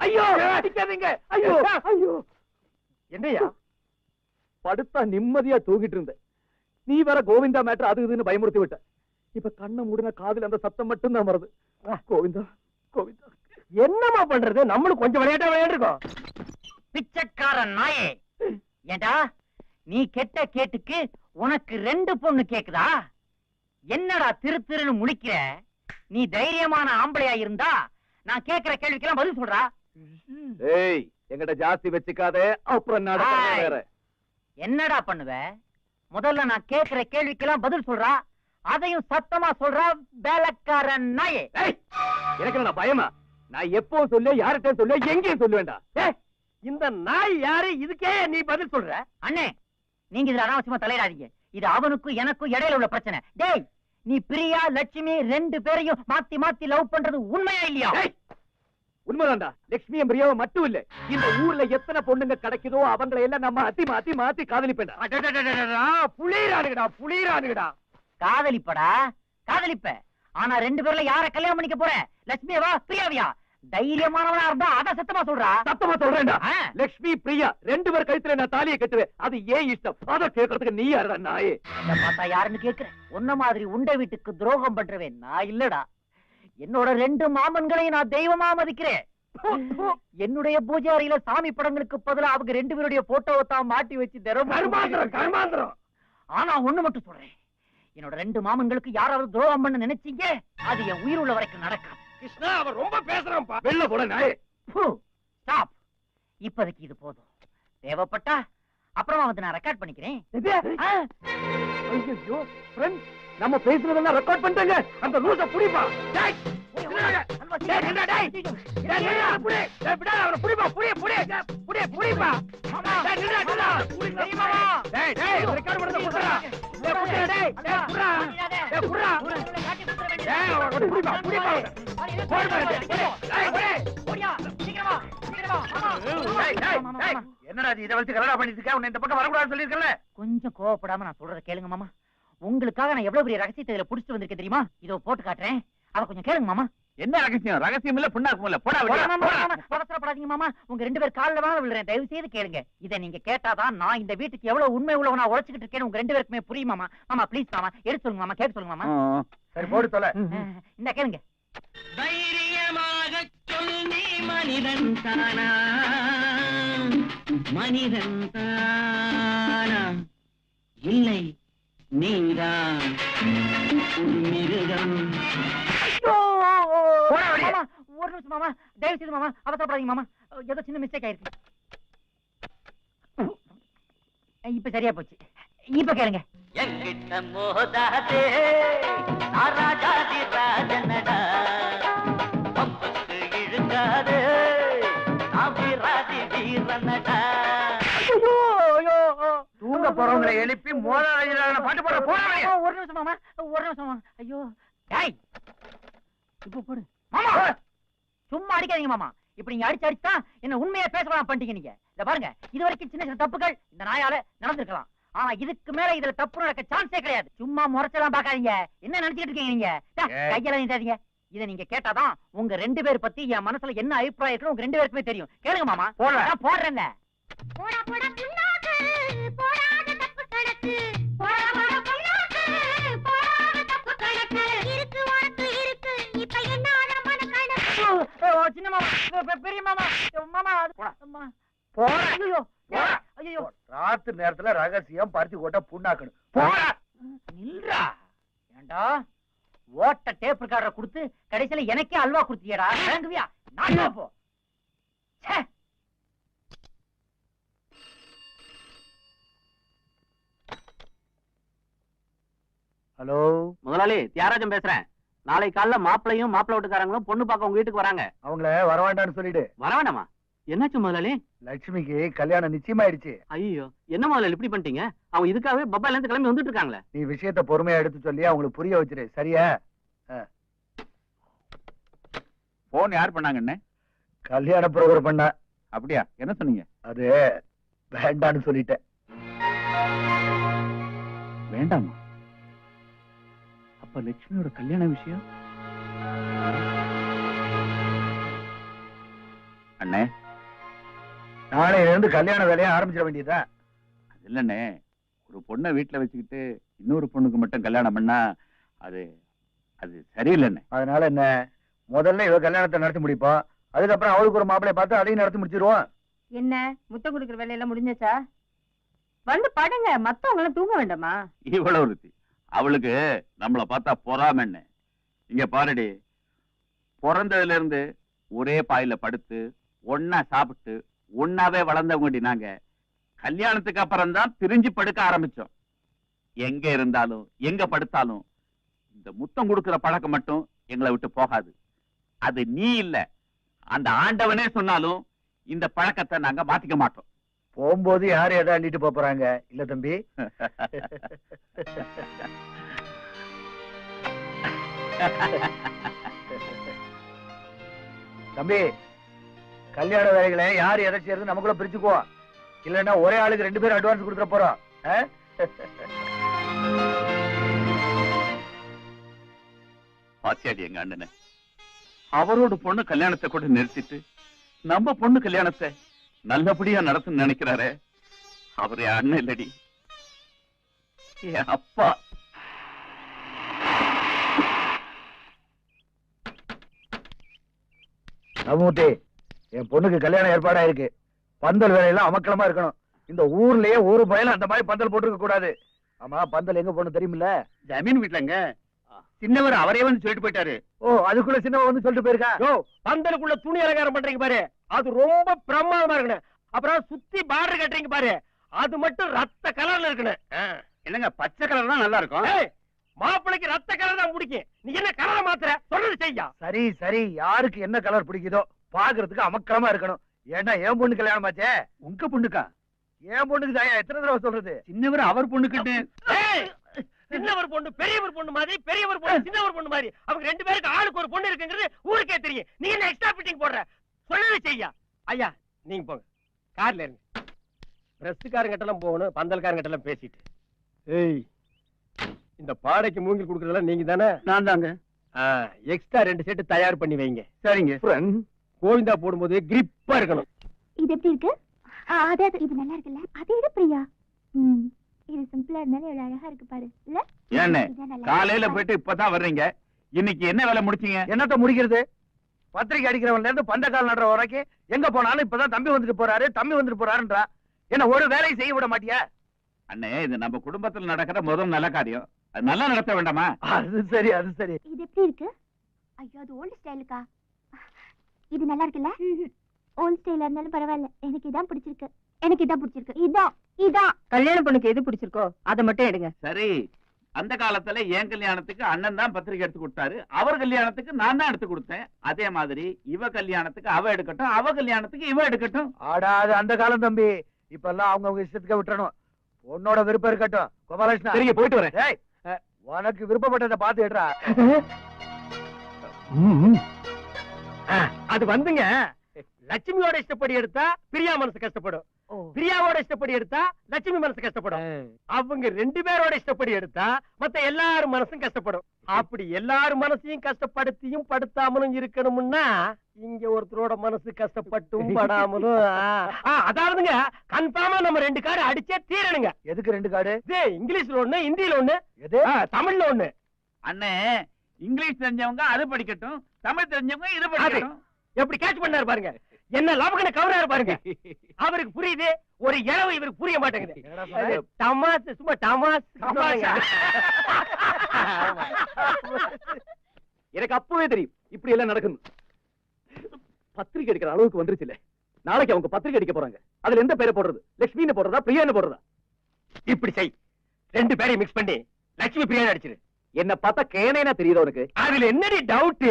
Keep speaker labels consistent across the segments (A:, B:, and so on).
A: ஐயோ! அடிக்காதீங்க ஐயோ! ஐயோ! என்னையா? படுத்தா நிம்மதியா தூங்கிட்டு இருந்தேன். நீ வேற கோவிந்தா மேட்டர் அது இதுன்னு பயமுறுத்தி விட்ட. இப்ப கண்ணை மூடின காதுல அந்த சத்தம் மட்டும் தான் வருது கோவிந்தா கோவிந்தா. என்னமா பண்றது? நம்மளும் கொஞ்சம் விளையாட்ட விளையாண்டுருக்கோம்
B: பிச்சைக்காரன் நாயே. ஏண்டா? நீ கெட்ட கேட்டுக்கு உனக்கு ரெண்டு பொண்ணு கேக்குதா? என்னடா திரு திருன்னு முழிக்கிற? நீ தைரியமான ஆம்பளையா இருந்தா நான் கேக்குற கேள்விக்கெல்லாம் பதில் சொல்றா?
A: ஏய் எங்கிட்ட ஜாஸ்தி வச்சுக்காதே அப்புறம் நடக்கிறது
B: ஆய்.
A: வேற?
B: என்னடா பண்ணுவ? முதல்ல நான் கேக்குற கேள்விக்கெல்லாம் பதில் சொல்றா. அதையும் சத்தமா சொல்றா வேலைக்காரன் நாயே.
A: எனக்கு என்ன பயமா? நான் எப்போ சொல்ல யார்கிட்ட சொல்ல எங்கேயும் சொல்லுவேண்டா இந்த நாய் யாரு? இதுக்கே நீ பதில் சொல்ற.
B: அண்ணே நீங்க இதுல அனாவசியமா தலையிடாதீங்க. இது அவனுக்கும் எனக்கும் இடையில உள்ள பிரச்சனை. டேய் நீ பிரியா லட்சுமி ரெண்டு பேரையும் மாத்தி மாத்தி லவ் பண்றது உண்மையா இல்லையா?
A: உண்மைதான்டா. லட்சுமியும் பிரியாவை மட்டும் இல்ல இந்த ஊர்ல எத்தனை பொண்ணுங்க கிடைக்குதோ அவங்களை எல்லாம் நம்ம அத்தி மாத்தி மாத்தி காதலிப்பேன்டா. புளிரானுங்கடா புளிரானுங்கடா
B: காதலிப்படா காதலிப்ப ஆனா ரெண்டு பேர்ல யார கல்யாணம் பண்ணிக்க போற லட்சுமியவா பிரியாவியா தைரியமானவனா இருந்தா அத சத்தமா சொல்றா
A: சத்தமா சொல்றேன்டா. லட்சுமி பிரியா ரெண்டு பேர் கழுத்துல நான் தாலியை கட்டுவேன். அது ஏன் இஷ்டம்? அத கேட்கறதுக்கு நீ யாருடா நாயே?
B: என்ன பார்த்தா யாருன்னு கேக்குறேன் உன்ன மாதிரி உண்ட வீட்டுக்கு துரோகம் பண்றவேன் நான் இல்லடா. என்னோட ரெண்டு மாமன்களையும் நான் தெய்வமா மதிக்கிறேன். என்னுடைய பூஜை அறையில சாமி படங்களுக்கு பதிலா அவங்க ரெண்டு பேருடைய போட்டோவை தான் மாட்டி வச்சு
A: கர்மாந்திரம்
B: ஆனா ஒண்ணு மட்டும் சொல்றேன். என்னோட ரெண்டு மாமன்களுக்கு யாராவது துரோகம் பண்ண நினைச்சீங்க? அது என் உயிர் உள்ள வரைக்கும் நடக்காது.
A: கிருஷ்ணா அவன் ரொம்ப பேசுறான்ப்பா. வெளில போட நாயே.
B: ஸ்டாப். இப்போதைக்கு இது போதும். தேவைப்பட்டா அப்புறமா வந்து நான் ரெக்கார்ட் பண்ணிக்கிறேன்.
A: நம்ம பேசுறதெல்லாம் ரெக்கார்ட் பண்ணிட்டாங்க அந்த லூச புடிப்பா டேய் என்னடா? இதை வச்சு கலடா பண்ணிட்டு இருக்க உன்னை இந்த பக்கம் வரக்கூடாதுன்னு சொல்லியிருக்கல
B: கொஞ்சம் கோவப்படாம நான் சொல்றத கேளுங்க மாமா உங்களுக்காக நான் எவ்வளவு பெரிய ரகசியத்தை இதுல புடிச்சிட்டு வந்திருக்கேன் தெரியுமா? இதோ போட்டு காட்டுறேன். அத கொஞ்சம் கேளுங்க மாமா.
A: என்ன ரகசியம்? ரகசியம் இல்ல புண்ணாக்கும் இல்ல போடா
B: போடா, மாமா, மாமா, அவசரப்படாதீங்க மாமா. உங்க ரெண்டு பேர் கால்ல வேணா விழுறேன். தயவு செய்து கேளுங்க. இத நீங்க கேட்டாதான் நான் இந்த வீட்டுக்கு எவ்வளவு உண்மை உள்ளவனா உழைச்சிட்டு இருக்கேன்னு உங்க ரெண்டு பேருக்குமே புரியும் மாமா. மாமா ப்ளீஸ் மாமா. எடுத்து சொல்லுங்க மாமா. கேட்க சொல்லுங்க மாமா.
A: சரி போடு தொலை.
B: இந்த கேளுங்க.
C: தைரியமாக சொல் நீ மனிதன் தானா மனிதன் தானா இல்லை நீதான் மிருகம்.
B: ஒரு நிமிஷம் மாமா தயவு செய்து மாமா அவசரப்படாதீங்க மாமா. ஏதோ சின்ன மிஸ்டேக் ஆயிருக்கு. இப்ப சரியா போச்சு. இப்ப கேளுங்க.
C: எங்கிட்ட மோதாதே ராஜாதி ராஜனடா.
A: தூங்க போறவங்களை எழுப்பி மோதாத பாட்டு போட
B: மாமா, ஒரு நிமிஷம் மாமா ஒரு நிமிஷம் மாமா. ஐயோ. டேய் இப்போ போடு. மாமா! சும்மா அடிக்காதீங்க மாமா. இப்படி நீங்க அடிச்சு அடிச்சா என்ன உண்மையா பேசலாம் பண்ணிட்டீங்க நீங்க. இத பாருங்க இது வரைக்கும் சின்ன சின்ன தப்புகள் இந்த நாயால நடந்திருக்கலாம். ஆனா இதுக்கு மேல இதுல தப்பு நடக்க சான்ஸே கிடையாது. சும்மா முறைச்சலாம் பாக்காதீங்க என்ன நினைச்சிட்டு இருக்கீங்க நீங்க. கையெல்லாம் நீட்டாதீங்க. இத நீங்க கேட்டாதான் உங்க ரெண்டு பேர் பத்தி என் மனசுல என்ன அபிப்பிராயம் உங்க ரெண்டு பேருக்குமே தெரியும். கேளுங்க மாமா.
A: போடல.
B: நான் சின்ன மாமா பெரிய மாமா மாமா அது- ஐயோ
A: ராத்திரி நேரத்துல ரகசியம் பருத்தி ஓட்ட புண்ணாக்கணும் போடா.
B: நில்றா ஏண்டா ஓட்ட டேப் ரெக்கார்டரை கொடுத்து கடைசியில எனக்கே அல்வா கொடுத்தியடா வாங்குவியா நான் போ
A: ஹலோ?
D: முதலாளி தியாகராஜன் பேசுறேன். நாளை காலைல மாப்பிளையும் மாப்பிள்ளை வீட்டுக்காரங்களும் பொண்ணு பார்க்க உங்க வீட்டுக்கு வராங்க.
A: அவங்கள வரவேண்டான்னு சொல்லிடு
D: வர வேண்டாமா? என்னாச்சு முதலாளி?
A: லட்சுமிக்கு கல்யாணம் நிச்சயமாயிடுச்சு.
D: ஐயோ என்ன முதலாளி இப்படி பண்ணிட்டீங்க? அவங்க இதுக்காகவே பப்பாயில இருந்து கிளம்பி வந்துட்டு இருக்காங்களே
A: நீ விஷயத்த பொறுமையா எடுத்து சொல்லி அவங்களுக்கு புரிய வச்சிரு. சரியா?
E: போன் யார் பண்ணாங்கண்ணே
A: கல்யாண புரோகிரம் பண்ண.
E: அப்படியா? என்ன சொன்னீங்க?
A: அது வேண்டான்னு சொல்லிட்டேன்.
E: வேண்டாமா? அப்ப லட்சுமியோட கல்யாண விஷயம்? அண்ணே.
A: நாளையில இருந்து கல்யாண வேலையை ஆரம்பிச்சிட வேண்டியதா
E: அது இல்லண்ணே. ஒரு பொண்ணை வீட்டுல வச்சுக்கிட்டு இன்னொரு பொண்ணுக்கு மட்டும் கல்யாணம் பண்ணா அது அது சரியில்லைண்ணே.
A: அதனால என்ன? முதல்ல இவ கல்யாணத்தை நடத்தி முடிப்போம். அதுக்கப்புறம் அவளுக்கு ஒரு மாப்பிளைய பார்த்து அதையும் நடத்தி முடிச்சிருவோம்.
F: என்ன? முத்தம் கொடுக்குற வேலையெல்லாம் முடிஞ்சாச்சா? வந்து படுங்க. மத்தவங்க எல்லாம் தூங்க வேண்டாமா?
E: இவ்வளவு அவளுக்கு நம்மள பார்த்தா பொறாமன்னு. இங்க பாருடி. பிறந்ததுல இருந்து ஒரே பாயில படுத்து ஒன்னா சாப்பிட்டு ஒன்னாவே வளர்ந்தவங்கடி நாங்க. கல்யாணத்துக்கு அப்புறம் தான் பிரிஞ்சு படுக்க ஆரம்பிச்சோம். எங்க இருந்தாலும் எங்க படுத்தாலும் இந்த முத்தம் கொடுக்கிற பழக்கம் மட்டும் எங்களை விட்டு போகாது. அது நீ இல்ல. அந்த ஆண்டவனே சொன்னாலும் இந்த பழக்கத்தை நாங்க மாத்திக்க மாட்டோம்.
A: போகும்போது யார் எதை அள்ளிட்டு போறாங்க? இல்ல தம்பி? தம்பி கல்யாண வேலைகளை யார் எதை செய்யறது நமக்குள்ள பிரிச்சுக்குவோம் இல்லன்னா ஒரே ஆளுக்கு ரெண்டு பேரும் அட்வான்ஸ் கொடுத்துட போறோம் ஆ?
E: பாத்தியாடி எங்க அண்ணனை. அவரோட பொண்ணு கல்யாணத்தை கூட நிறுத்திட்டு நம்ம பொண்ணு கல்யாணத்தை நல்லபடியா நடத்துன்னு நினைக்கிறாரே. அவர் அண்ணன் இல்லடி. என் அப்பா.
A: ரமூர்த்தி என் பொண்ணுக்கு கல்யாணம் ஏற்பாடா இருக்கு பந்தல் வேலையெல்லாம் அமக்கலமா இருக்கணும். இந்த ஊர்லயே ஒரு பயல அந்த மாதிரி பந்தல் போட்டுக்க கூடாது. ஆமா பந்தல் எங்க போகணும் தெரியுமில்ல?
E: ஜமீன் வீட்டுலங்க சின்னவர் அவரே வந்து சொல்லிட்டு போயிட்டாரு.
A: ஓ அதுக்குள்ள சின்னவ வந்து சொல்லிட்டு போயிருக்கா?
G: யோ பந்தலுக்குள்ள துணி அலங்காரம் பண்றீங்க பாரு. அது ரொம்ப பிரமாதமா இருக்கணும். அப்புறம் சுத்தி பார்டர் கட்டுறீங்க பாரு. அது மட்டும் ரத்த கலர்ல இருக்கணும்.
E: என்னங்க பச்சை கலர் தான் நல்லா இருக்கும்?
G: ஏய், மாப்பிள்ளைக்கு ரத்த கலர் தான் பிடிக்கும். நீ என்ன கலரை மாத்துற? சொல்றது செய்யா.
A: சரி சரி. யாருக்கு என்ன கலர் பிடிக்குதோ பாக்குறதுக்கு அமக்கலமா இருக்கணும். ஏன்னா என் பொண்ணு கல்யாணம் ஆச்சே.
E: உங்க பொண்ணுக்கா?
A: என் பொண்ணுக்கு தாயா? எத்தனை தடவை சொல்றது?
E: சின்னவர் அவர் பொண்ணுக்கிட்டு.
G: சின்னவர் பொண்ணு பெரியவர் பொண்ணு மாதிரி பெரியவர் பொண்ணு சின்னவர் பொண்ணு மாதிரி. அவங்க ரெண்டு பேருக்கு ஆளுக்கு ஒரு பொண்ணு இருக்குங்கிறது ஊருக்கே தெரியும். நீ என்ன எக்ஸ்ட்ரா ஃபிட்டிங் போடுற? சொல்லவே செய்யா. ஐயா நீங்க போங்க. கார்ல இருங்க. பிரஸ்காரங்கிட்ட எல்லாம் போகணும் பந்தல்காரங்கிட்ட எல்லாம் பேசிட்டு. ஏய் இந்த பாடைக்கு மூங்கில் கொடுக்கறதெல்லாம் நீங்க தானே?
E: நான் தாங்க.
G: எக்ஸ்ட்ரா ரெண்டு செட்டு தயார் பண்ணி வைங்க.
E: சரிங்க.
G: கோவிந்தா போடும்போது கிரிப்பா இருக்கணும்.
H: இது எப்படி இருக்கு? ஆ, அது அது. இது நல்லா இருக்குல்ல? அது பிரியா. ம் இது சிம்பிளா இருந்தாலும் எவ்வளவு அழகா இருக்கு பாரு. இல்ல? நல்லா
E: காலையில. போயிட்டு இப்பதான் வர்றீங்க. இன்னைக்கு என்ன வேலை முடிச்சீங்க?
A: என்னத்த முடிக்கிறது? பத்திரிக்கை அடிக்கிறவன்ல இருந்து பந்தக்கால் நடுற வரைக்கும் எங்க போனாலும் இப்பதான் தம்பி வந்துட்டு போறாரு தம்பி வந்துட்டு போறாருன்றா. என்ன ஒரு வேலையை செய்ய விட மாட்டியா?
E: அண்ணே இது நம்ம குடும்பத்துல நடக்கிற முதல் நல்ல காரியம். அது நல்லா நடத்த வேண்டாமா?
A: அது சரி அது சரி.
H: இது எப்படி இருக்கு? ஐயோ அது ஓல்ட் ஸ்டைலுக்கா இது நல்லா இருக்குல்ல? ஓல்ட் ஸ்டைலா இருந்தாலும் பரவாயில்ல. எனக்கு இதான் பிடிச்சிருக்கு. எனக்கு இதான் பிடிச்சிருக்கு. இதான் இதான்.
F: கல்யாண பொண்ணுக்கு எது பிடிச்சிருக்கோ அதை மட்டும் எடுங்க.
E: சரி. அந்த காலத்துல என் கல்யாணத்துக்கு அண்ணன் தான் பத்திரிக்கை எடுத்து கொடுத்தாரு. அவர் கல்யாணத்துக்கு நான் தான் எடுத்து கொடுத்தேன். அதே மாதிரி இவ கல்யாணத்துக்கு அவ எடுக்கட்டும் அவ கல்யாணத்துக்கு இவ எடுக்கட்டும்.
A: ஆடா அது அந்த காலம் தம்பி. இப்ப எல்லாம் அவங்க அவங்க இஷ்டத்துக்கு விட்டுறணும். உன்னோட விருப்பம் இருக்கட்டும். கோபாலகிருஷ்ணா.
G: சரிங்க போயிட்டு வரேன்.
A: உனக்கு விருப்பப்பட்டதை பார்த்து எடுறா.
G: அது வந்துங்க. லட்சுமியோட இஷ்டப்படி எடுத்தா பிரியா மனசு கஷ்டப்படும். பிரியாவோட இஷ்டப்படி எடுத்தா லட்சுமி மனசு கஷ்டப்படும். அவங்க ரெண்டு பேரோட இஷ்டப்படி எடுத்தா மத்த எல்லாரும் மனசும் கஷ்டப்படும். அப்படி எல்லாரும் மனசையும் கஷ்டப்படுத்தியும் படுத்தாமலும் இருக்கணும்னா இங்க ஒருத்தரோட மனசு கஷ்டப்பட்டும் படாமலும் அதாவதுங்க கன்ஃபார்மா நம்ம ரெண்டு கார்டு அடிச்சே தீரணுங்க.
A: எதுக்கு ரெண்டு கார்டு
G: இது இங்கிலீஷ்ல ஒண்ணு ஹிந்தியில ஒண்ணு
A: எது?
G: தமிழ்ல ஒண்ணு.
E: அண்ணே இங்கிலீஷ் தெரிஞ்சவங்க அது படிக்கட்டும் தமிழ் தெரிஞ்சவங்க இது படிக்கட்டும்.
G: எப்படி கேட்ச் பண்ணாரு பாருங்க. என்ன லாபகன கவராரு பாருங்க அவருக்கு புரியுது ஒரு இளவு இவருக்கு புரிய மாட்டேங்குது? தமாஸ் சும்மா
A: தமாஷா.
G: எனக்கு அப்பவே தெரியும் இப்படி எல்லாம் நடக்கும் பத்திரிக்கை அடிக்கிற அளவுக்கு வந்துருச்சுல. நாளைக்கு அவங்க பத்திரிக்கை அடிக்க போறாங்க. அதுல எந்த பேரை போடுறது? லட்சுமின்னு போடுறதா பிரியான்னு போடுறதா? இப்படி செய். ரெண்டு பேரையும் மிக்ஸ் பண்ணி லட்சுமி பிரியாணி அடிச்சிரு. என்ன பார்த்தா கேனேனா தெரியுது உனக்கு அதுல என்னடி டவுட்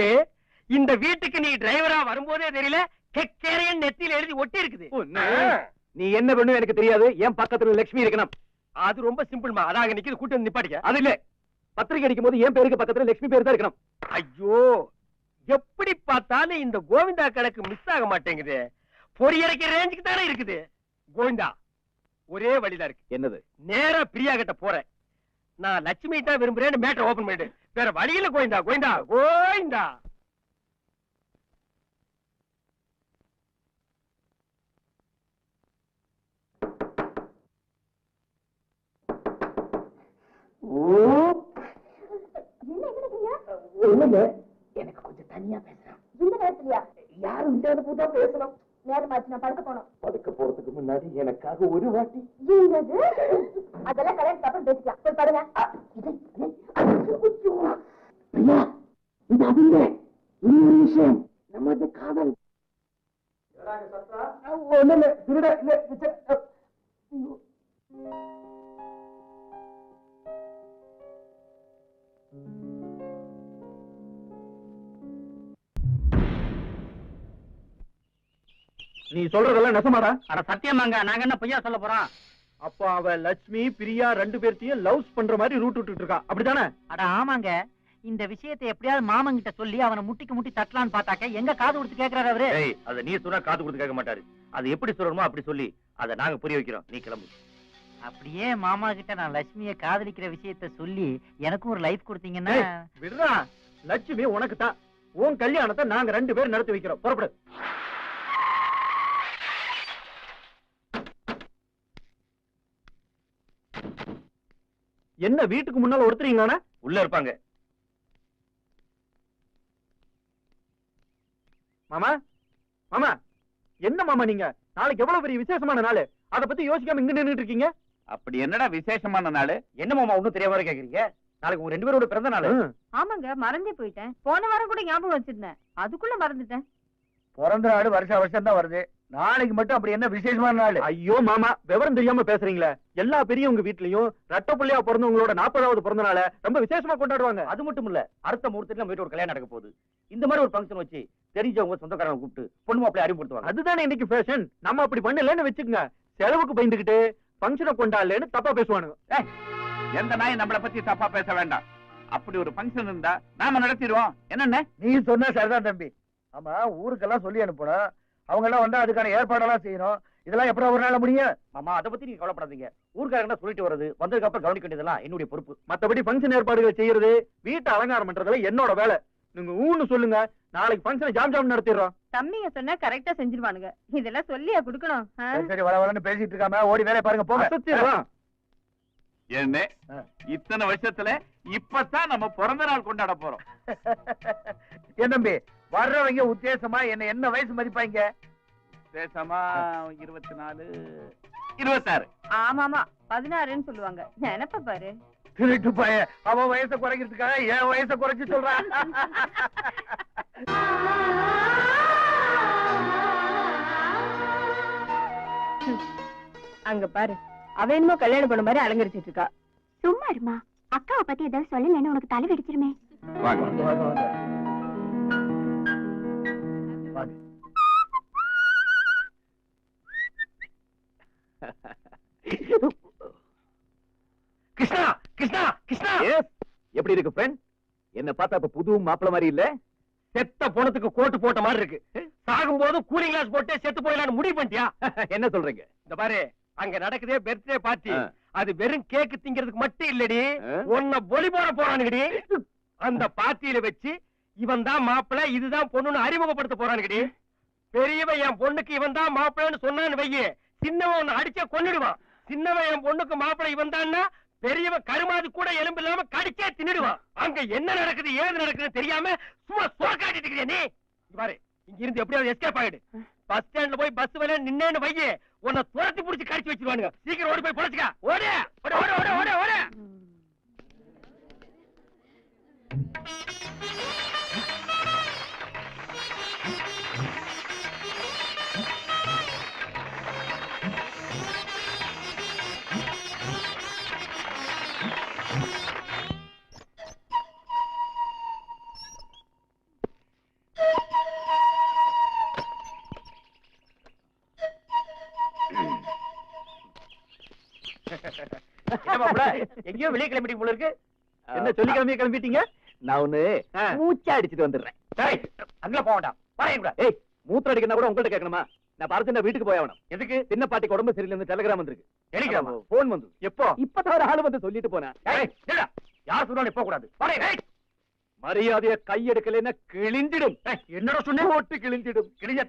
G: இந்த வீட்டுக்கு நீ டிரைவரா வரும்போதே தெரியல கெக்கேரையன் நெத்தியில எழுதி ஒட்டி இருக்குது நீ என்ன பண்ணும் எனக்கு தெரியாது. என் பக்கத்துல லட்சுமி இருக்கணும். அது ரொம்ப சிம்பிள்மா அதாக நிக்கிறது கூட்டம் நிப்பாட்டிக்க. அது இல்ல. பத்திரிக்கை அடிக்கும் போது என் பேருக்கு பக்கத்துல லட்சுமி பேர் தான் இருக்கணும். ஐயோ எப்படி பார்த்தாலும் இந்த கோவிந்தா கணக்கு மிஸ் ஆக மாட்டேங்குது. பொறியரைக்கிற ரேஞ்சுக்கு தானே இருக்குது. கோவிந்தா ஒரே வழிதான் இருக்கு. என்னது? நேரா பிரியா கிட்ட போறேன். நான் லட்சுமி தான் விரும்புறேன்னு மேட்டர் ஓபன் பண்ணிட்டு. வேற வழியில கோவிந்தா கோவிந்தா கோவிந்தா.
D: எனக்கு கொஞ்சம் தனியா பேசுறேன்
I: இந்த நேரத்துலயா?
D: யாரும் இல்லாத போதா பேசணும்.
I: நேரமாச்சு நான் படுக்க போனோம்
D: படுக்க போறதுக்கு முன்னாடி எனக்காக ஒரு வாட்டி.
I: அதெல்லாம் கல்யாணத்துக்கு அப்புறம் பேசிக்கலாம். போய் படுங்க.
D: இது, இது, ஐயோ, பிரியா இது அதுங்க இன்னொரு விஷயம் நமது காதல். ஒண்ணு இல்ல திருட இல்ல நீ சொல்றதெல்லாம் நெசமாடா.
C: அட சத்தியமாங்க நாங்க என்ன பொய்யா சொல்ல போறோம்?
D: அப்ப அவ லட்சுமி பிரியா ரெண்டு பேர்த்தையும் லவ்ஸ் பண்ற மாதிரி ரூட் விட்டுட்டு இருக்கா. அப்படிதானே
B: அட ஆமாங்க. இந்த விஷயத்தை எப்படியாவது மாமன் கிட்ட சொல்லி அவனை முட்டிக்கு முட்டி தட்டலான்னு பார்த்தாக்க எங்க காது கொடுத்து கேக்குறாரு அவரு?
G: ஏய் அத நீ சொன்னா காது கொடுத்து கேட்க மாட்டாரு. அது எப்படி சொல்லணுமோ அப்படி சொல்லி அத நாங்க புரிய வைக்கிறோம். நீ கிளம்பு.
B: அப்படியே மாமா கிட்ட நான் லட்சுமிய காதலிக்கிற விஷயத்த சொல்லி எனக்கும் ஒரு லைஃப் கொடுத்தீங்கன்னா.
D: விடுறா லட்சுமி உனக்கு தான் உன் கல்யாணத்தை நாங்க ரெண்டு பேரும் நடத்தி வைக்கிறோம். புறப்படு. என்ன வீட்டுக்கு முன்னால ஒருத்தரீங்களானா
G: உள்ள இருப்பாங்க.
D: மாமா மாமா என்ன மாமா நீங்க? நாளைக்கு எவ்வளவு பெரிய விசேஷமான நாள்? அத பத்தி யோசிக்காம இங்க நின்னுட்டு இருக்கீங்க.
E: அப்படி என்னடா விசேஷமான நாள்?
G: என்ன மாமா ஒண்ணும் தெரியாம கேக்குறீங்க? நாளைக்கு உங்க ரெண்டு பேரோட பிறந்த நாள்.
F: ஆமாங்க மறந்தே போயிட்டேன். போன வாரம் கூட ஞாபகம் வச்சிருந்தேன். அதுக்குள்ள மறந்துட்டேன்.
G: பிறந்த நாள் வருஷம் வருஷம் தான் வருது. நாளைக்கு மட்டும் அப்படி என்ன விசேஷமான நாள்?
D: ஐயோ மாமா விவரம் தெரியாம பேசுறீங்களே. எல்லா பெரியவங்க வீட்லயும் ரெட்ட பிள்ளையா பிறந்தவங்களோட நாற்பதாவது பிறந்த நாளை ரொம்ப விசேஷமா கொண்டாடுவாங்க.
G: அது மட்டும் இல்ல அடுத்த முகூர்த்தத்துல நம்ம வீட்டு ஒரு கல்யாணம் நடக்க போகுது. இந்த மாதிரி ஒரு ஃபங்க்ஷன் வச்சு தெரிஞ்சவங்க சொந்தக்காரங்க கூப்பிட்டு பொண்ணு மாப்பிள்ளை அறிமுகப்படுத்துவாங்க.
D: அதுதானே இன்னைக்கு ஃபேஷன் நம்ம அப்படி பண்ணலன்னு வச்சுக்கோங்க. செலவுக்கு பயந்துகிட்டு ஃபங்க்ஷனை கொண்டாடலன்னு தப்பா பேசுவானுங்க.
E: எந்த நாய் நம்மளை பத்தி தப்பா பேச வேண்டாம். அப்படி ஒரு ஃபங்க்ஷன் இருந்தா நாம நடத்திடுவோம். என்னண்ணே
G: நீ சொன்ன சரிதான் தம்பி. ஆமா ஊருக்கெல்லாம் சொல்லி அனுப்பணும் அவங்க எல்லாம் வந்தா அதுக்கான ஏற்பாடெல்லாம் செய்யணும். இதெல்லாம் எப்படா ஒரு நாள் முடியும்? ஆமா அதை பத்தி நீங்க கவலைப்படாதீங்க. ஊருக்காரங்க சொல்லிட்டு வர்றது. வந்ததுக்கு அப்புறம் கவனிக்க வேண்டியதெல்லாம் என்னுடைய பொறுப்பு.
D: மத்தபடி ஃபங்க்ஷன் ஏற்பாடுகள் செய்யறது வீட்டை அலங்காரம் பண்றதுல என்னோட வேலை. நீங்க ஊன்னு சொல்லுங்க. நாளைக்கு ஃபங்க்ஷனை ஜாம் ஜாம் நடத்திடுறோம்.
F: தம்பிங்க சொன்னா கரெக்டா செஞ்சிருவானுங்க. இதெல்லாம் சொல்லியா குடுக்கணும்?
G: சரி வர வரன்னு பேசிட்டு இருக்காம ஓடி வேலையை பாருங்க போங்க.
D: அசத்திடுறோம்.
E: என்ன. இத்தனை வருஷத்துல இப்பதான் நம்ம பிறந்த நாள் கொண்டாட போறோம்.
G: ஏன் தம்பி? வர்றவங்க உத்தேசமா என்ன என்ன வயசு மதிப்பாங்க?
E: பேசாமா இருபத்தி நாலு இருபத்தாறு.
F: ஆமா ஆமா பதினாறுன்னு சொல்லுவாங்க. நினைப்ப பாரு?
G: திருட்டு பைய அவன் வயசை குறைக்கிறதுக்காக என் வயசை குறைச்சு சொல்றான்
F: அங்க பாரு அவ என்னமோ கல்யாணம் பண்ண மாதிரி அலங்கரிச்சிட்டு இருக்கா.
I: சும்மா இருமா அக்காவை பத்தி ஏதாவது சொல்லலன்னு உனக்கு தலை வெடிச்சிருமே.
D: எப்படி இருக்கு ஃப்ரெண்ட் என்ன பார்த்தா இப்ப புது மாப்பிள மாதிரி இல்ல?
G: செத்த போனதுக்கு கோட்டு போட்ட மாதிரி இருக்கு. சாகும் போது கூலிங் கிளாஸ் போட்டு செத்து போயிடலாம்னு முடிவு பண்ணிட்டியா?
D: என்ன சொல்றீங்க?
G: இந்த பாரு அங்க நடக்குதே பர்த்டே பார்ட்டி. அது வெறும் கேக் திங்கிறதுக்கு மட்டும் இல்லடி? உன்னை பொலி போட போறானுங்கடி. அந்த பார்ட்டியில வச்சு இவன் தான் மாப்பிள்ளை இதுதான் பொண்ணுன்னு அறிமுகப்படுத்த போறானுங்கடி. பெரியவன் என் பொண்ணுக்கு இவன் தான் மாப்பிள்ளைன்னு சொன்னான்னு வையே. சின்னவன் உன்னை அடிச்சா கொன்னுடுவான். சின்னவன் என் பொண்ணுக்கு மாப்பிள்ளை இவன் தான்னா பெரியவன் கருமாது கூட எலும்பு இல்லாம கடிச்சே தின்னுடுவான் அங்க என்ன நடக்குது ஏது நடக்குதுன்னு தெரியாம சும்மா சோக்காட்டிட்டு இருக்கிறியா நீ? பாரு இங்க இருந்து எப்படியாவது எஸ்கேப் ஆயிடு. பஸ் ஸ்டாண்ட்ல போய் பஸ் வேலை நின்னேன்னு வையே உன்னை துரத்தி புடிச்சு கடிச்சு வச்சிருவானுங்க. சீக்கிரம் ஓடி போய் பொழைச்சுக்க. ஓடு ஓட ஓட ஓட ஓட ஓட. மாப்பிள? எங்கேயோ வெளியே கிளம்பிட்டீங்க போல இருக்கு.
D: என்ன சொல்லி கிளம்பி கிளம்பிட்டீங்க? நான் ஒண்ணு
G: ஆ.
D: மூச்சா அடிச்சிட்டு வந்துடுறேன்.
G: டேய், அங்க போக வேண்டாம். வரேன் கூட
D: ஏய் மூத்திரம் அடிக்கணும் கூட உங்கள்ட்ட கேட்கணுமா? நான் பார்த்து வீட்டுக்கு போய் ஆகணும்.
G: எதுக்கு?
D: சின்ன பாட்டிக்கு உடம்பு சரியில்லை டெலிகிராம் வந்திருக்கு.
G: டெலிகிராமா?
D: போன் வந்து
G: எப்போ?
D: இப்பதான் ஒரு ஆளு வந்து சொல்லிட்டு போனேன்.
G: யார் சொன்னாலும் போக கூடாது.
D: மரியாதைய கையெடுக்கலைன்னா கிழிஞ்சிடும்.
G: என்னடா சொன்ன?
D: கிழிஞ்சிடும்.
G: கிழிஞ்ச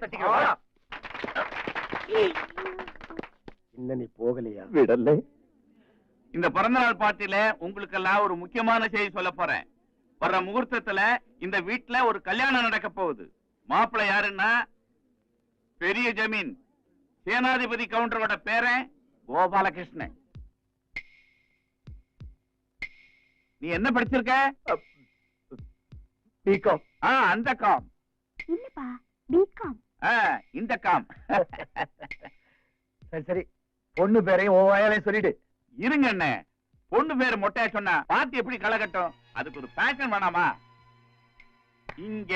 G: நீ போகலையா?
D: விடலை.
E: இந்த பிறந்தநாள் பார்ட்டியில உங்களுக்கெல்லாம் ஒரு முக்கியமான செய்தி சொல்ல போறேன். வர்ற முகூர்த்தத்துல இந்த வீட்ல ஒரு கல்யாணம் நடக்க போகுது. மாப்பிள்ளை யாருன்னா? பெரிய ஜமீன். சேனாதிபதி கவுண்டரோட பேரன் கோபாலகிருஷ்ணன். நீ என்ன படிச்சிருக்க?
A: பிகாம்
E: ஆ அந்த காம்
H: இல்லப்பா பிகாம்
E: ஆ, இந்த காம்
A: சரி சரி. பொண்ணு பேரையும் உன் வாயாலே சொல்லிடு.
E: இருங்க அண்ணே. பொண்ணு பேரு மொட்டையா சொன்னா பாத்து எப்படி களைகட்டும் அதுக்கு ஒரு பேஷன் வேணாமா? இங்க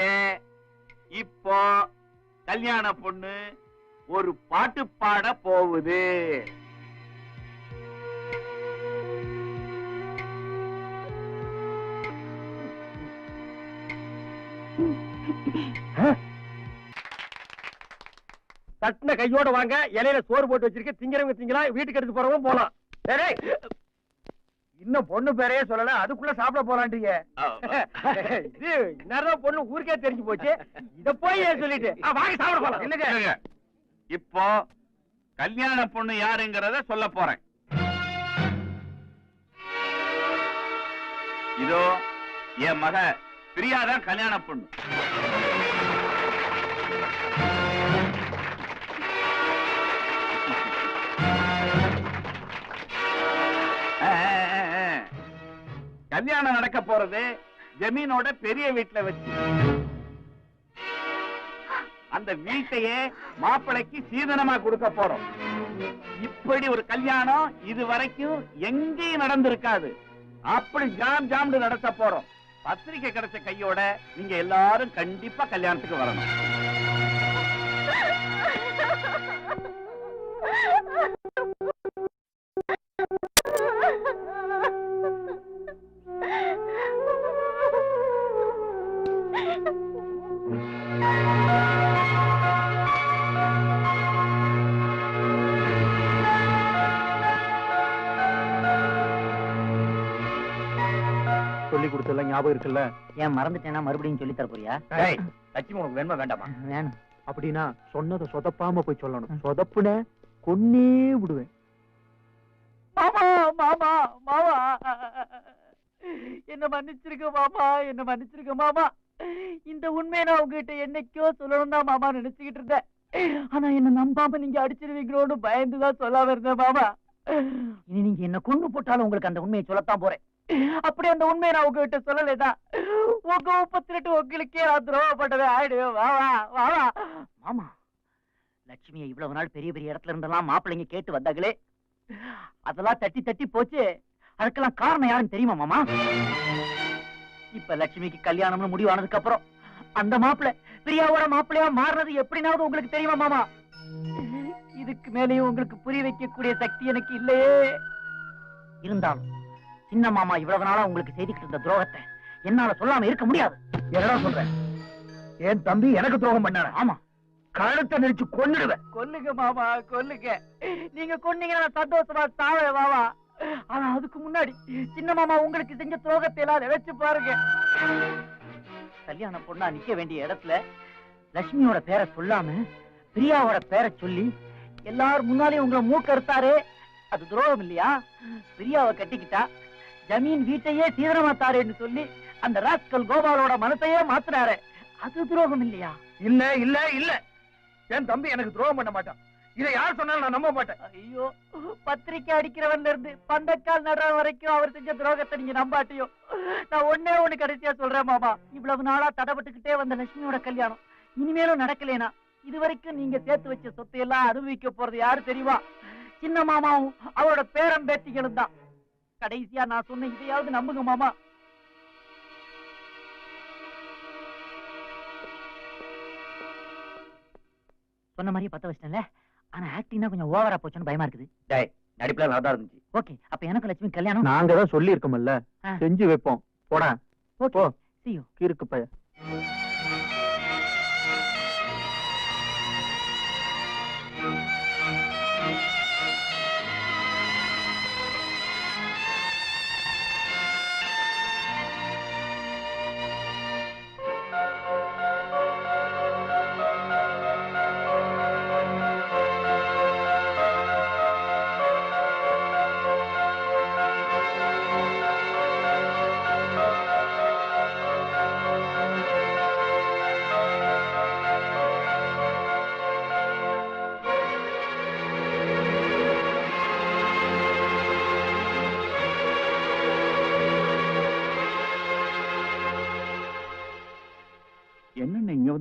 E: இப்போ கல்யாண பொண்ணு ஒரு பாட்டு பாட போகுது.
A: தட்டின கையோட வாங்க இலையில சோறு போட்டு வச்சிருக்க திங்கிறவங்க திங்கலாம் வீட்டுக்கு எடுத்து போறவங்க போலாம். இன்னும் பொண்ணு பேரையே சொல்லல அதுக்குள்ள சாப்பிட இது இன்னும் பொண்ணு ஊருக்கே தெரிஞ்சு போச்சு. இத போய் சொல்லிட்டு? வாங்க சாப்பிட போலாம்.
E: இருங்க. இப்போ கல்யாண பொண்ணு யாருங்கிறத சொல்ல போறேன். இதோ என் மக பிரியாதான் கல்யாண பொண்ணு. கல்யாணம் நடக்க போறது ஜமீனோட பெரிய வீட்டுல வச்சு. அந்த வீட்டையே மாப்பிளைக்கு சீதனமா கொடுக்க போறோம். இப்படி ஒரு கல்யாணம் இது வரைக்கும் எங்கேயும் நடந்திருக்காது. அப்படி ஜாம் ஜாம்னு நடத்த போறோம். பத்திரிக்கை கிடைச்ச கையோட நீங்க எல்லாரும் கண்டிப்பா கல்யாணத்துக்கு வரணும்.
A: கொடுத்ததெல்லாம் ஞாபகம் இருக்குல்ல?
B: ஏன் மறந்துட்டேன்னா மறுபடியும் சொல்லி தர போறியா
A: டேய் லட்சுமி உனக்கு வேணுமா வேண்டாமா?
B: வேணும்.
A: அப்படின்னா சொன்னதை சொதப்பாம போய் சொல்லணும். சொதப்புன கொன்னே விடுவேன்.
B: மாமா மாமா மாமா. என்ன மன்னிச்சிருக்க மாமா என்ன மன்னிச்சிருக்க மாமா. இந்த உண்மையை நான் உங்ககிட்ட என்னைக்கோ சொல்லணும் தான் மாமா நினைச்சுக்கிட்டு இருந்தேன். ஆனா என்ன நம்பாம நீங்க அடிச்சிருவீங்களோன்னு பயந்துதான் சொல்லாம இருந்தேன் மாமா. இனி நீங்க என்ன கொண்டு போட்டாலும் உங்களுக்கு அந்த உண்மையை சொல்லத்தான் போறேன். அப்படி அந்த உண்மையை நான் உங்ககிட்ட சொல்லலைதா? உங்க முப்பத்தி உங்களுக்கே நான் துரோகப்பட்டதை. ஆயிடுவேன் வா வா வா வா. மாமா லட்சுமியை இவ்வளவு நாள் பெரிய பெரிய இடத்துல இருந்தெல்லாம் மாப்பிள்ளைங்க கேட்டு வந்தாங்களே. அதெல்லாம் தட்டி தட்டி போச்சு. அதுக்கெல்லாம் காரணம் யாருன்னு தெரியுமா மாமா? இப்ப லட்சுமிக்கு கல்யாணம்னு முடிவானதுக்கு அப்புறம் அந்த மாப்பிள்ளை பிரியாவோட மாப்பிள்ளையா மாறுறது எப்படினாவது உங்களுக்கு தெரியுமா மாமா? இதுக்கு மேலேயும் உங்களுக்கு புரிய வைக்கக்கூடிய சக்தி எனக்கு இல்லையே. இருந்தாலும் சின்ன மாமா இவ்வளவு நாளா உங்களுக்கு செய்துக்கிட்டு இருந்த துரோகத்தை என்னால சொல்லாம இருக்க முடியாது.
A: என்னடா சொல்றேன் என் தம்பி எனக்கு துரோகம் பண்ணாரு?
B: ஆமா.
A: கழுத்தை நெரிச்சு கொன்னுடுவேன்
B: கொல்லுங்க மாமா கொல்லுங்க நீங்க கொன்னீங்கன்னா சந்தோஷமா சாவேன் மாமா. ஆனா அதுக்கு முன்னாடி சின்ன மாமா உங்களுக்கு செஞ்ச துரோகத்தை எல்லாம் நினைச்சு பாருங்க. கல்யாண பொண்ணா நிக்க வேண்டிய இடத்துல லட்சுமியோட பேரை சொல்லாம பிரியாவோட பேரை சொல்லி எல்லாரும் முன்னாலே உங்களை மூக்கறுத்தாரு. அது துரோகம் இல்லையா? பிரியாவை கட்டிக்கிட்டா ஜமீன் வீட்டையே சீதனமா தாரேன்னு சொல்லி அந்த ராஸ்கல் கோபாலோட மனத்தையே மாத்துனாரு அது துரோகம் இல்லையா?
A: இல்ல இல்ல இல்ல. என் தம்பி எனக்கு துரோகம் பண்ண மாட்டான். இதை யார் சொன்னாலும் நான் நம்ப மாட்டேன்.
B: ஐயோ பத்திரிக்கை அடிக்கிறவன்ல இருந்து பந்தக்கால் நடுற வரைக்கும் அவர் செஞ்ச துரோகத்தை நீங்க நம்பாட்டியோ? நான் ஒண்ணே ஒண்ணு கடைசியா சொல்றேன் மாமா. இவ்வளவு நாளா தடப்பட்டுக்கிட்டே வந்த லட்சுமியோட கல்யாணம். இனிமேலும் நடக்கலைனா இது வரைக்கும் நீங்க சேர்த்து வச்ச சொத்தை எல்லாம் அனுபவிக்க போறது யாரு தெரியுமா? சின்ன மாமாவும் அவரோட பேரம் பேத்திகளும் தான். கடைசியா நான் சொன்ன இதையாவது நம்புங்க மாமா. சொன்ன மாதிரியே பத்த வச்சிட்டேன்ல. ஆனா ஆக்டிங்னா கொஞ்சம் ஓவரா போச்சுன்னு பயமா இருக்குது.
A: டேய் நடிப்புல நல்லா தான் இருந்துச்சு.
B: ஓகே அப்ப எனக்கு லட்சுமி கல்யாணம்?
A: நாங்க தான் சொல்லி இருக்கோம்ல. செஞ்சு வைப்போம். போடா.
B: ஓகே
A: போ.
B: see you.
A: கிறுக்கு பைய.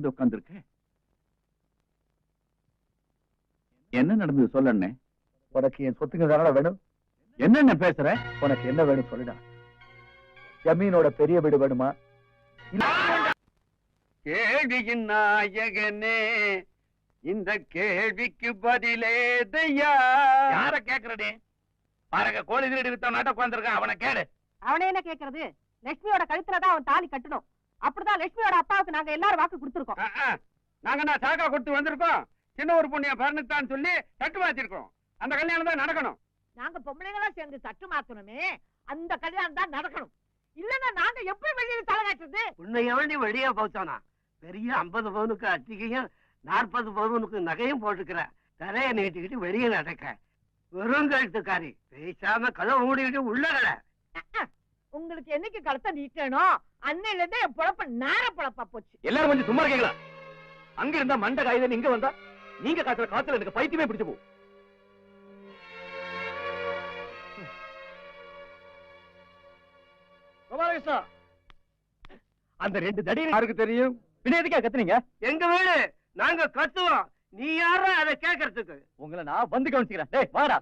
J: வந்து உட்கார்ந்திருக்க? என்ன நடந்தது சொல்லண்ணே
K: உனக்கு என் சொத்துங்க தானடா வேணும்?
J: என்னென்ன பேசுற?
K: உனக்கு என்ன வேணும் சொல்லுடா. ஜமீனோட பெரிய வீடு வேணுமா?
J: கேள்வியின் நாயகனே இந்த கேள்விக்கு பதிலேதையா
E: யார கேக்குறடே? பாருங்க கோழி திருடி வித்த நாட்ட உட்கார்ந்திருக்கான். அவனை கேடு
F: அவனே என்ன கேக்குறது? லட்சுமியோட கழுத்துல தான் அவன் தாலி கட்டணும். அப்படிதான் லட்சுமியோட அப்பாவுக்கு நாங்க எல்லாரும் வாக்கு கொடுத்துருக்கோம்.
J: நாங்க நான் சாக்கா கொடுத்து வந்திருக்கோம்? சின்ன ஒரு பொண்ணிய பரணித்தான் சொல்லி தட்டு மாத்திருக்கோம் அந்த கல்யாணம் தான் நடக்கணும்.
I: நாங்க பொம்பளைங்களா சேர்ந்து தட்டு மாத்தணுமே. அந்த கல்யாணம் தான் நடக்கணும். இல்லன்னா நாங்க எப்படி வெளியில தலை காட்டுறது?
L: உன்னை எவண்டி வெளியே போச்சானா? பெரிய ஐம்பது பவுனுக்கு அட்டிகையும் நாற்பது பவுனுக்கு நகையும் போட்டுக்கிற. தலைய நீட்டிக்கிட்டு வெளியே நடக்க. வெறும் கழுத்துக்காரி. பேசாம கதவை மூடிக்கிட்டு உள்ள கட.
I: உங்களுக்கு என்னைக்கு கழுத்தை நீட்டணும் அன்னையில இருந்தே என் பொழப்பு நேர பொழப்பா போச்சு.
K: எல்லாரும் கொஞ்சம் சும்மா இருக்கீங்களா? அங்க இருந்தா மண்ட காயுதல் இங்க வந்தா நீங்க காசுற காத்துல எனக்கு பைத்தியமே பிடிச்சு போ அந்த ரெண்டு தடி யாருக்கு தெரியும்? பின்ன எதுக்கா கத்துனீங்க?
L: எங்க வீடு. நாங்க கத்துவோம். நீ யாரா அதை கேட்கறதுக்கு
K: உங்களை நான் வந்து கவனிச்சுக்கிறேன். டேய் வாடா.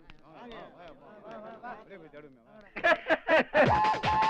K: Yeah.